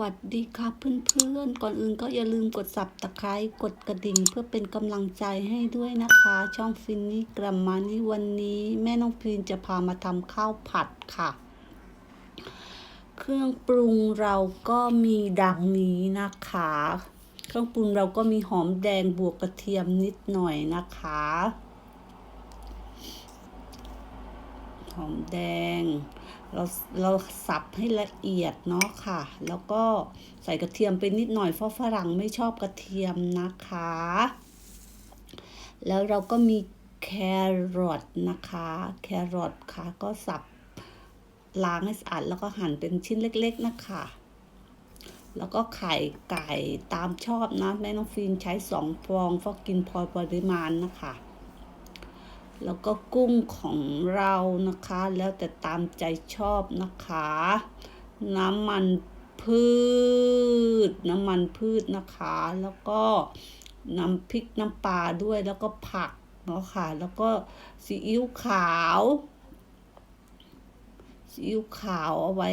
วัสดีครับเพื่อนๆ ก่อนอื่นก็อย่าลืมกด subscribe กดกระดิ่ง เพื่อเป็นกำลังใจให้ด้วยนะคะ ช่องฟินนี่กรัมมานี่วันนี้ แม่น้องฟินจะพามาทำข้าวผัดค่ะ เครื่องปรุงเราก็มีดังนี้นะคะ เครื่องปรุงเราก็มีหอมแดงบวกกระเทียมนิดหน่อยนะคะ หอมแดง เราเราสับให้ละเอียดเนาะค่ะ แล้วก็ใส่กระเทียมไปนิดหน่อยเพราะฝรั่งไม่ชอบกระเทียมนะคะ แล้วเราก็มีแครอทนะคะ แครอทค่ะ ก็สับล้างให้สะอาดแล้วก็หั่นเป็นชิ้นเล็กๆนะคะ แล้วก็ไข่ไก่ตามชอบนะแม่น้องฟินใช้สองฟองเพราะกินพอปริมาณนะคะ แล้วก็กุ้งของเรานะคะ แล้วแต่ตามใจชอบนะคะ น้ำมันพืช น้ำมันพืชนะคะ แล้วก็น้ำพริกน้ำปลาด้วยแล้วก็ผักเนาะค่ะ แล้วก็ซีอิ๊วขาวซีอิ๊วขาวเอาไว้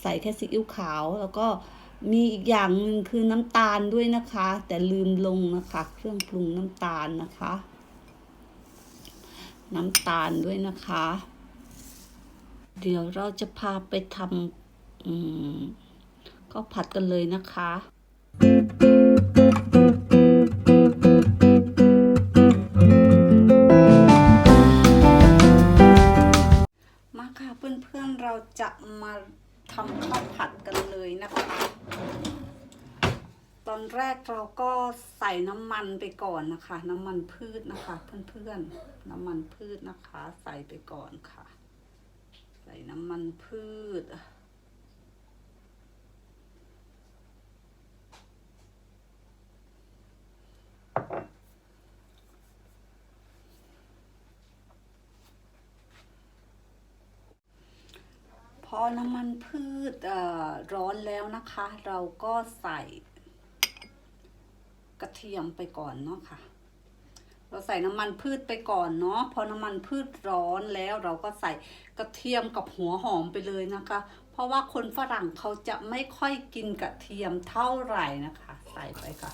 ใส่แค่ซีอิ๊วขาว แล้วก็มีอีกอย่างหนึ่งคือน้ำตาลด้วยนะคะ แต่ลืมลงนะคะ เครื่องปรุงน้ำตาลนะคะ น้ำตาลด้วยนะคะ เดี๋ยวเราจะพาไปทำก็ผัดกันเลยนะคะมาค่ะเพื่อนๆเราจะมาทำข้าวผัดกันเลยนะคะ อนแรกเราก็ใส่น้ำมันไปก่อนนะคะ น้ำมันพืชนะคะ เพื่อนๆ น้ำมันพืชนะคะ ใส่ไปก่อนค่ะ ใส่น้ำมันพืชพอน้ำมันพืชอ่อร้อนแล้วนะคะ เราก็ใส่ กระเทียมไปก่อนเนาะค่ะ เราใส่น้ำมันพืชไปก่อนเนาะพอน้ำมันพืชร้อนแล้วเราก็ใส่กระเทียมกับหัวหอมไปเลยนะคะ เพราะว่าคนฝรั่งเขาจะไม่ค่อยกินกระเทียมเท่าไหร่นะคะ ใส่ไปค่ะ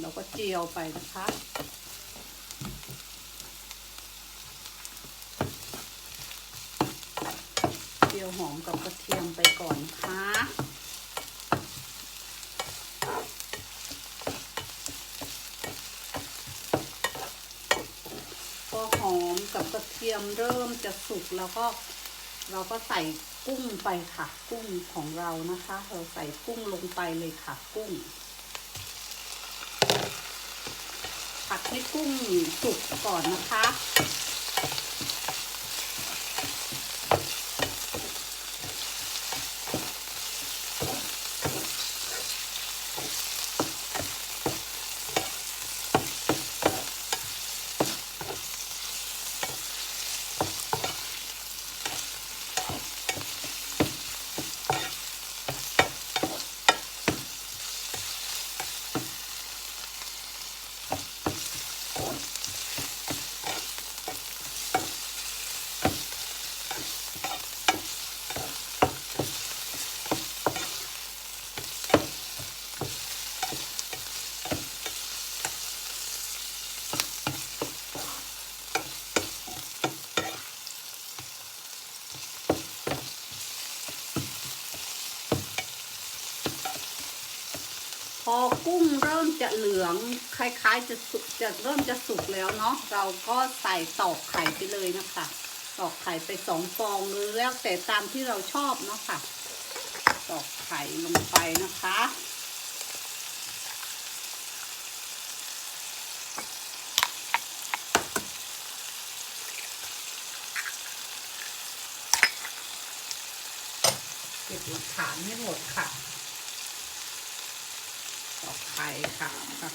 เราก็เจียวไปนะคะเจียวหอมกับกระเทียมไปก่อนนะคะ พอหอมกับกระเทียมเริ่มจะสุกแล้วก็เราก็ใส่กุ้งไปค่ะ กุ้งของเรานะคะ เราใส่กุ้งลงไปเลยค่ะ กุ้ง ผัดให้กุ้งสุกก่อนนะคะ พอกุ้งเริ่มจะเหลืองคล้ายๆจะสุกจะเริ่มจะสุกแล้วเนาะเราก็ใส่ตอกไข่ไปเลยนะคะตอกไข่ไปสองฟองหรือแล้วแต่ตามที่เราชอบเนาะค่ะตอกไข่ลงไปนะคะเก็บหลักฐานให้หมดค่ะ ขาวค่ะ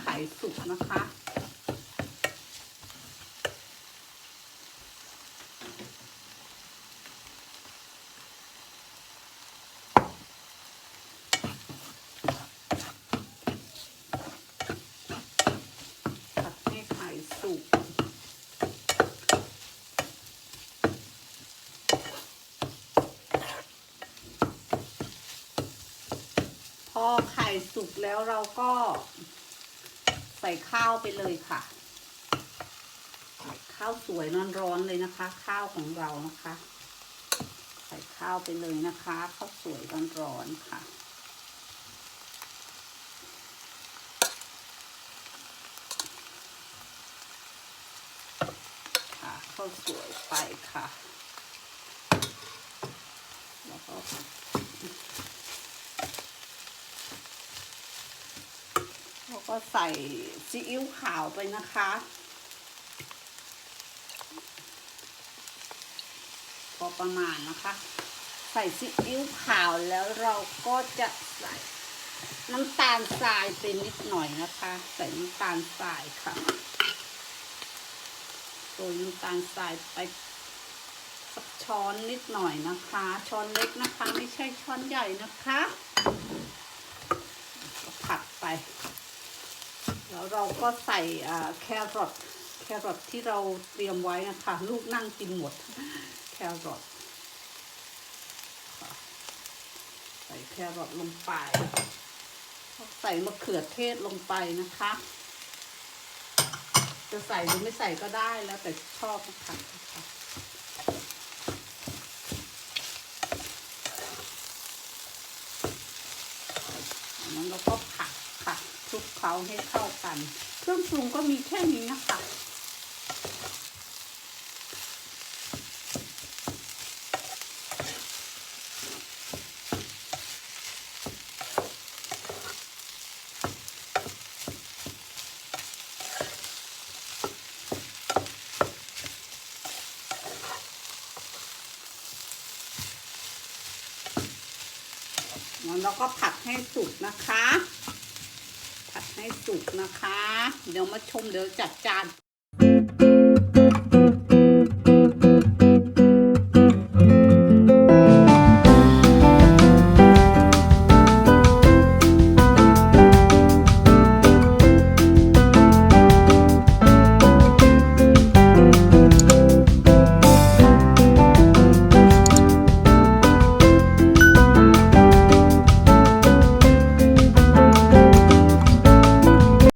ไข่สุกนะคะ สุกแล้วเราก็ใส่ข้าวไปเลยค่ะ ข้าวสวยร้อนๆเลยนะคะ ข้าวของเรานะคะ ใส่ข้าวไปเลยนะคะข้าวสวยร้อนๆค่ะค่ะข้าวสวยไปค่ะ แล้วก็แล้ว ก็ใส่ซีอิ๊วขาวไปนะคะ พอประมาณนะคะ ใส่ซีอิ๊วขาวแล้วเราก็จะใส่น้ำตาลทรายไปนิดหน่อยนะคะ ใส่น้ำตาลทรายค่ะโรยน้ำตาลทรายไปสักช้อนนิดหน่อยนะคะ ช้อนเล็กนะคะ ไม่ใช่ช้อนใหญ่นะคะผัดไป เราก็ใส่แครอทแครอทที่เราเตรียมไว้นะคะลูกนั่งกินหมด แครอทใส่แครอทลงไปใส่มะเขือเทศลงไปนะคะ จะใส่หรือไม่ใส่ก็ได้แล้วแต่ชอบนะคะนะคะจากาให้เข้ากัน เครื่องปรุงก็มีแค่นี้นะคะงั้นเราก็ผัดให้สุกนะคะ ให้สุกนะคะ เดี๋ยวมาชมเดี๋ยวจัดจาน